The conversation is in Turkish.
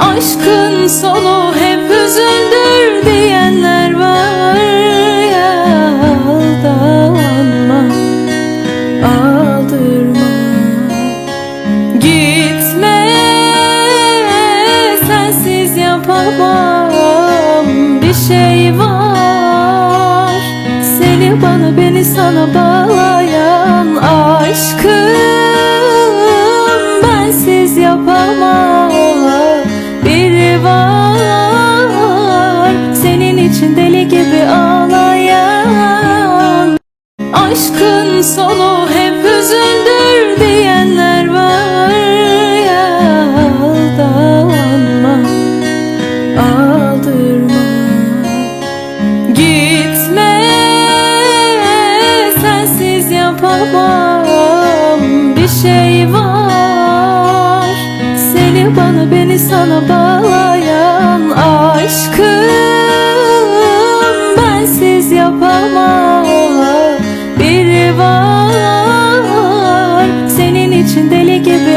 Aşkın sonu hep hüzündür diyenler var ya Aldanma, aldırma. Gitme, sensiz yapamam. Bir şey var Seni bana beni sana bağlayan için deli gibi ağlayan. Aşkın sonu hep hüzündür diyenler var ya Aldanma, aldırma. Gitme, sensiz yapamam. Bir şey var. Seni bana beni sana bağlayan için deli gibi